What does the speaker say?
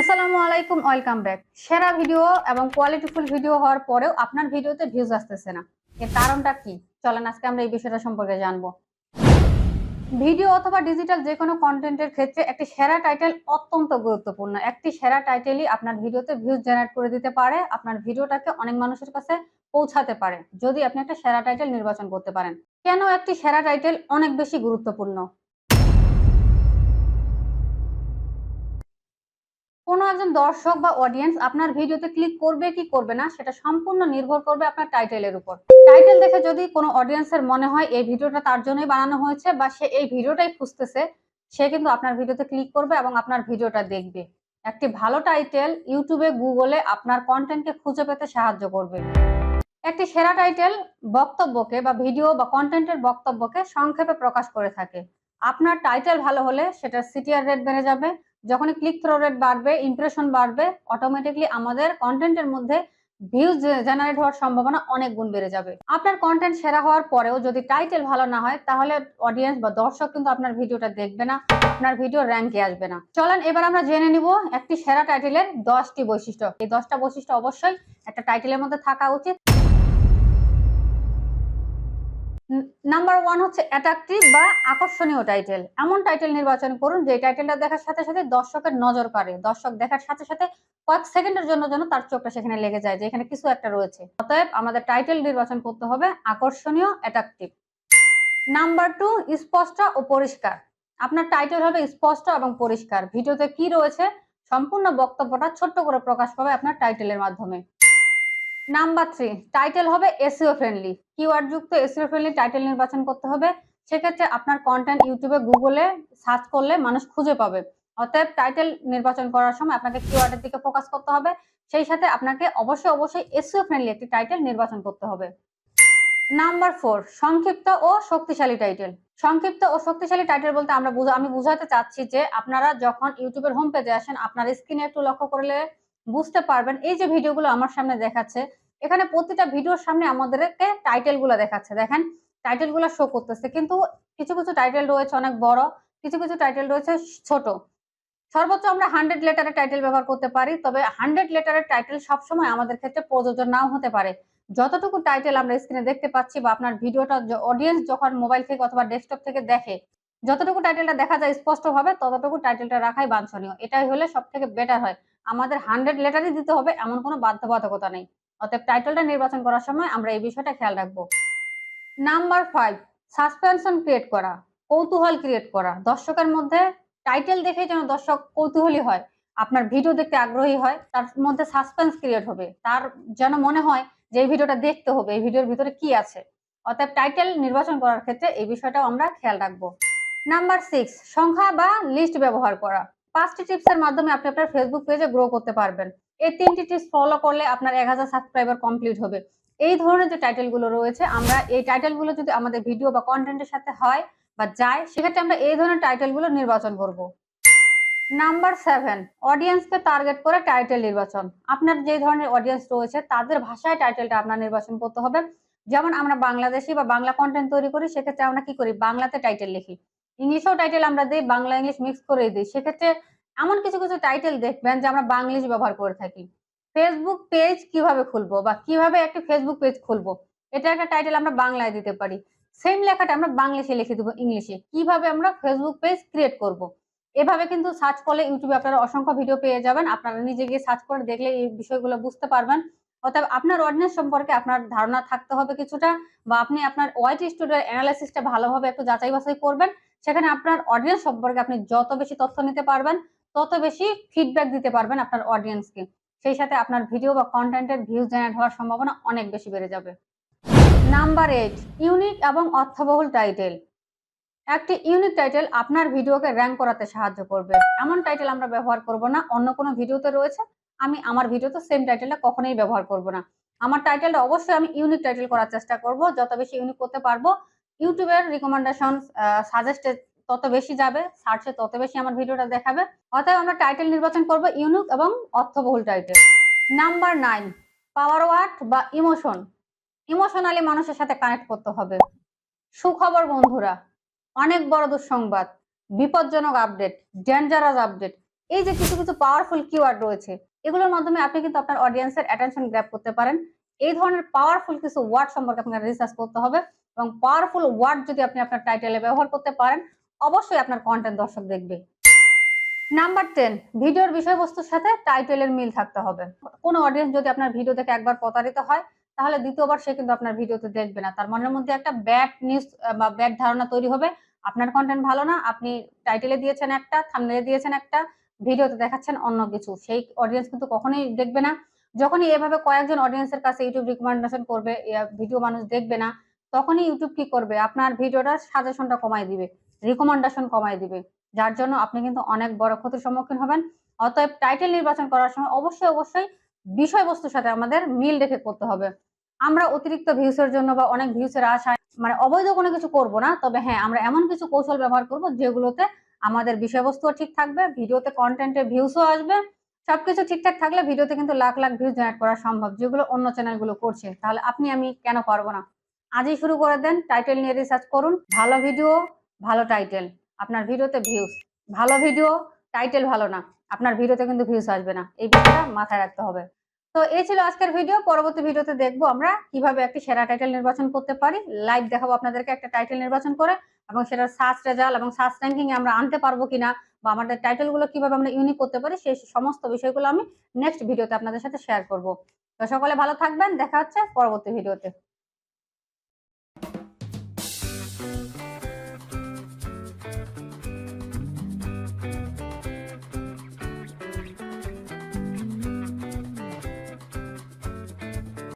আসসালামু আলাইকুম, welcome back. সেরা ভিডিও এবং কোয়ালিটিফুল ভিডিও হওয়ার পরেও আপনার ভিডিওতে ভিউজ আসতেছে না। এর কারণটা কি? চলেন আজকে আমরা এই বিষয়টা সম্পর্কে জানব। ভিডিও অথবা ডিজিটাল যে কোনো কন্টেন্টের ক্ষেত্রে একটি সেরা টাইটেল অত্যন্ত গুরুত্বপূর্ণ। একটি সেরা টাইটেলই আপনার ভিডিওতে ভিউজ জেনারেট করে দিতে পারে, আপনার ভিডিওটাকে অনেক মানুষের কাছে পৌঁছাতে পারে, যদি আপনি একটা সেরা টাইটেল নির্বাচন করতে পারেন। কেন একটি সেরা টাইটেল অনেক বেশি গুরুত্বপূর্ণ? কোনো একজন দর্শক বা অডিয়েন্স আপনার ভিডিওতে ক্লিক করবে কি করবে না, সেটা সম্পূর্ণ নির্ভর করবে আপনার টাইটেলের উপর। টাইটেল দেখে যদি কোনো অডিয়েন্সের মনে হয় এই ভিডিওটা তার জন্যই বানানো হয়েছে বা সে এই ভিডিওটাই খুঁজতেছে, সে কিন্তু আপনার ভিডিওতে ক্লিক করবে এবং আপনার ভিডিওটা দেখবে। একটি ভালো টাইটেল ইউটিউবে গুগলে আপনার কন্টেন্টকে খুঁজে পেতে সাহায্য করবে। একটি সেরা টাইটেল বক্তব্যকে বা ভিডিও বা কন্টেন্টের বক্তব্যকে সংক্ষেপে প্রকাশ করে থাকে। আপনার টাইটেল ভালো হলে সেটার সিটিআর রেট বেড়ে যাবে যখনই ক্লিক থ্রো রেট বাড়বে ইমপ্রেশন বাড়বে অটোমেটিকলি আমাদের কন্টেন্টের মধ্যে ভিউজ জেনারেট হওয়ার সম্ভাবনা অনেক গুণ বেড়ে যাবে। আপনার কন্টেন্ট সেরা হওয়ার পরেও যদি টাইটেল ভালো না হয়, তাহলে অডিয়েন্স বা দর্শক কিন্তু আপনার ভিডিওটা দেখবে না, আপনার ভিডিও র্যাঙ্কে আসবে না। চলেন এবার আমরা জেনে নিব একটি সেরা টাইটেলের দশটি বৈশিষ্ট্য। এই দশটা বৈশিষ্ট্য অবশ্যই একটা টাইটেলের মধ্যে থাকা উচিত। নাম্বার ওয়ান হচ্ছে অ্যাট্রাকটিভ বা আকর্ষণীয় টাইটেল এমন টাইটেল নির্বাচন করুন যে টাইটেলটা দেখার সাথে সাথে দর্শকের নজর কাড়ে। দর্শক দেখার সাথে সাথে কয়েক সেকেন্ডের জন্য যেন তার চোখটা সেখানে লেগে যায়, যে এখানে কিছু একটা রয়েছে। অতএব আমাদের টাইটেল নির্বাচন করতে হবে আকর্ষণীয় অ্যাট্রাকটিভ নাম্বার টু স্পষ্ট ও পরিষ্কার। আপনার টাইটেল হবে স্পষ্ট এবং পরিষ্কার। ভিডিওতে কি রয়েছে, সম্পূর্ণ বক্তব্যটা ছোট্ট করে প্রকাশ পাবে আপনার টাইটেলের মাধ্যমে। নাম্বার থ্রি টাইটেল হবে এসিও ফ্রেন্ডলি কিওয়ার্ড যুক্ত এসিও ফ্রেন্ডলি টাইটেল নির্বাচন করতে হবে। সেক্ষেত্রে আপনার কন্টেন্ট ইউটিউবে গুগলে সার্চ করলে মানুষ খুঁজে পাবে। অতএব টাইটেল নির্বাচন করার সময় আপনাকে কিওয়ার্ডের দিকে ফোকাস করতে হবে। সেই সাথে আপনাকে অবশ্যই অবশ্যই এসিও ফ্রেন্ডলি একটি টাইটেল নির্বাচন করতে হবে। নাম্বার ফোর সংক্ষিপ্ত ও শক্তিশালী টাইটেল সংক্ষিপ্ত ও শক্তিশালী টাইটেল বলতে আমরা আমি বুঝাতে চাচ্ছি যে আপনারা যখন ইউটিউবের হোম পেজে আসেন, আপনার স্ক্রিনে একটু লক্ষ্য করলে বুঝতে পারবেন। এই যে ভিডিওগুলো আমার সামনে দেখাচ্ছে, এখানে প্রতিটা ভিডিওর সামনে আমাদেরকে টাইটেলগুলো দেখাচ্ছে। দেখেন টাইটেলগুলো শো করতেছে। কিন্তু কিছু কিছু টাইটেল রয়েছে অনেক বড়, কিছু কিছু টাইটেল রয়েছে ছোট। সর্বোচ্চ আমরা হান্ড্রেড লেটারের টাইটেল ব্যবহার করতে পারি, তবে হান্ড্রেড লেটারের টাইটেল সবসময় আমাদের ক্ষেত্রে প্রযোজ্য নাও হতে পারে। যতটুকু টাইটেল আমরা স্ক্রিনে দেখতে পাচ্ছি বা আপনার ভিডিওটা অডিয়েন্স যখন মোবাইল থেকে অথবা ডেস্কটপ থেকে দেখে, যতটুকু টাইটেলটা দেখা যায় স্পষ্টভাবে, ততটুকু টাইটেলটা রাখাই বাঞ্ছনীয়। এটাই হলে সব থেকে বেটার হয়। আমাদের হান্ড্রেড লেটারই দিতে হবে, এমন কোনো বাধ্যবাধকতা নেই। অতএব টাইটেলটা নির্বাচন করার সময় আমরা এই বিষয়টা খেয়াল রাখব। নাম্বার ফাইভ সাসপেনশন ক্রিয়েট করা, কৌতূহল ক্রিয়েট করা। দর্শকের মধ্যে টাইটেল দেখে যেন দর্শক কৌতূহলী হয়। আপনার ভিডিও দেখতে আগ্রহী হয়, তার মধ্যে সাসপেন্স ক্রিয়েট হবে। তার যেন মনে হয় যে এই ভিডিওটা দেখতে হবে, এই ভিডিওর ভিতরে কি আছে। অতএব টাইটেল নির্বাচন করার ক্ষেত্রে এই বিষয়টাও আমরা খেয়াল রাখব। নাম্বার সিক্স সংখ্যা বা লিস্ট ব্যবহার করা। পাঁচটি টিপসের মাধ্যমে আপনি আপনার ফেসবুক পেজে গ্রো করতে পারবেন। এই তিনটি টিপস ফলো করলে আপনার এক হাজার সাবস্ক্রাইবার কমপ্লিট হবে। এই ধরনের যে টাইটেলগুলো রয়েছে, আমরা এই টাইটেলগুলো যদি আমাদের ভিডিও বা কন্টেন্টের সাথে হয় বা যায়, সেক্ষেত্রে আমরা এই ধরনের টাইটেলগুলো নির্বাচন করব। নাম্বার সেভেন অডিয়েন্সকে টার্গেট করে টাইটেল নির্বাচন। আপনার যে ধরনের অডিয়েন্স রয়েছে, তাদের ভাষায় টাইটেলটা আপনার নির্বাচন করতে হবে। যেমন আমরা বাংলাদেশি বা বাংলা কন্টেন্ট তৈরি করি, সেক্ষেত্রে আমরা কি করি? বাংলাতে টাইটেল লিখি। ইংলিশেও টাইটেল আমরা দিই, বাংলা, ইংলিশ মিক্স করে দিই। সেক্ষেত্রে এমন কিছু কিছু টাইটেল দেখবেন যে আমরা বাংলিশ ব্যবহার করে থাকি। ফেসবুক পেজ কীভাবে খুলবো বা কীভাবে একটি ফেসবুক পেজ খুলবো, এটা একটা টাইটেল আমরা বাংলায় দিতে পারি। সেম লেখাটা আমরা বাংলিশে লিখে দেবো ইংলিশে। কীভাবে আমরা ফেসবুক পেজ ক্রিয়েট করব। এভাবে কিন্তু সার্চ করলে ইউটিউবে আপনারা অসংখ্য ভিডিও পেয়ে যাবেন। আপনারা নিজে গিয়ে সার্চ করে দেখলে এই বিষয়গুলো বুঝতে পারবেন। অর্থাৎ আপনার অডিয়েন্স সম্পর্কে আপনার ধারণা থাকতে হবে কিছুটা বা আপনি আপনার ওয়াইটি স্টুডিওর অ্যানালাইসিসটা ভালোভাবে একটু যাচাই বাছাই করবেন। সেখানে আপনার অডিয়েন্স সম্পর্কে আপনি যত বেশি তথ্য নিতে পারবেন, তত বেশি ফিডব্যাক দিতে পারবেন আপনার অডিয়েন্সকে সেই সাথে আপনার ভিডিও বা কন্টেন্টের ভিউজ জেনারেট হওয়ার সম্ভাবনা অনেক বেশি বেড়ে যাবে। নাম্বার এইট ইউনিক এবং অর্থবহুল টাইটেল একটি ইউনিক টাইটেল আপনার ভিডিওকে র্যাঙ্ক করাতে সাহায্য করবে। এমন টাইটেল আমরা ব্যবহার করব না, অন্য কোনো ভিডিওতে রয়েছে, আমি আমার ভিডিওতে সেম টাইটেলটা কখনোই ব্যবহার করব না। আমার টাইটেলটা অবশ্যই আমি ইউনিক টাইটেল করার চেষ্টা করব, যত বেশি ইউনিক করতে পারব ইউটিউবের রিকমেন্ডেশন সাজেস্টেড তত বেশি যাবে সার্চে তত বেশি আমার ভিডিওটা দেখাবে। অতএব আমরা টাইটেল নির্বাচন করব ইউনিক এবং অর্থবহুল title number nine power word বা ইমোশন ইমোশনালি মানুষের সাথে কানেক্ট করতে হবে। সুখবর বন্ধুরা, অনেক বড় দুঃসংবাদ, বিপজ্জনক আপডেট ডেঞ্জারাস আপডেট এই যে কিছু কিছু পাওয়ারফুল কিওয়ার্ড রয়েছে, এগুলোর মাধ্যমে আপনি কিন্তু আপনার অডিয়েন্সের অ্যাটেনশন গ্র্যাপ করতে পারেন। এই ধরনের পাওয়ারফুল কিছু ওয়ার্ড সম্পর্কে আপনাকে রিসার্চ করতে হবে। এবং পাওয়ারফুল ওয়ার্ড যদি আপনি আপনার টাইটেলে ব্যবহার করতে পারেন, অবশ্যই আপনার কন্টেন্ট দর্শক দেখবে। নাম্বার টেন ভিডিওর বিষয়বস্তুর সাথে টাইটেলের মিল থাকতে হবে। কোন অডিয়েন্স যদি আপনার ভিডিও দেখে একবার প্রতারিত হয়, তাহলে দ্বিতীয়বার সে কিন্তু আপনার ভিডিওতে দেখবে না। তার মনের মধ্যে একটা ব্যাড নিউজ বা ব্যাড ধারণা তৈরি হবে। আপনার কন্টেন্ট ভালো না, আপনি টাইটেলে দিয়েছেন একটা থামনেলে দিয়েছেন একটা ভিডিওতে দেখাচ্ছেন অন্য কিছু। সেই অডিয়েন্স কিন্তু কখনোই দেখবে না। যখনই এভাবে কয়েকজন অডিয়েন্সের কাছে ইউটিউব রিকমেন্ডেশন করবে ভিডিও মানুষ দেখবে না তখনই ইউটিউব কি করবে? আপনার ভিডিওটার সাজেশনটা কমাই দিবে রিকমেন্ডেশন কমাই দিবে। যার জন্য আপনি কিন্তু অনেক বড় ক্ষতির সম্মুখীন হবেন। অতএব টাইটেল নির্বাচন করার সময় অবশ্যই অবশ্যই বিষয়বস্তুর সাথে আমাদের মিল রেখে করতে হবে। আমরা অতিরিক্ত ভিউসের জন্য বা অনেক ভিউসের আশায় মানে অবৈধ কোনো কিছু করব না, তবে হ্যাঁ আমরা এমন কিছু কৌশল ব্যবহার করব যেগুলোতে আমাদের বিষয়বস্তুও ঠিক থাকবে, ভিডিওতে কন্টেন্টে ভিউসও আসবে। সবকিছু ঠিকঠাক থাকলে ভিডিওতে কিন্তু লাখ লাখ ভিউজ জেনারেট করা সম্ভব, যেগুলো অন্য চ্যানেলগুলো করছে। তাহলে আপনি, আমি কেন পারব না? আজই শুরু করে দেন টাইটেল নিয়ে রিসার্চ করুন। ভালো ভিডিও ভালো টাইটেল আপনার ভিডিওতে ভিউজ ভালো ভিডিও টাইটেল ভালো না। আপনার ভিডিওতে কিন্তু ভিউজ আসবে না। এই বিষয়টা মাথায় রাখতে হবে। তো এই ছিল আজকের ভিডিও পরবর্তী ভিডিওতে দেখব আমরা কীভাবে একটি সেরা টাইটেল নির্বাচন করতে পারি। লাইভ দেখাবো আপনাদেরকে একটা টাইটেল নির্বাচন করে এবং সেটার সার্চ রেজাল্ট এবং সার্চ র্যাঙ্কিং আমরা আনতে পারব কিনা বা আমাদের টাইটেলগুলো কীভাবে আমরা ইউনিক করতে পারি সেই সমস্ত বিষয়গুলো আমি নেক্সট ভিডিওতে আপনাদের সাথে শেয়ার করব। তো সকলে ভালো থাকবেন। দেখা হচ্ছে পরবর্তী ভিডিওতে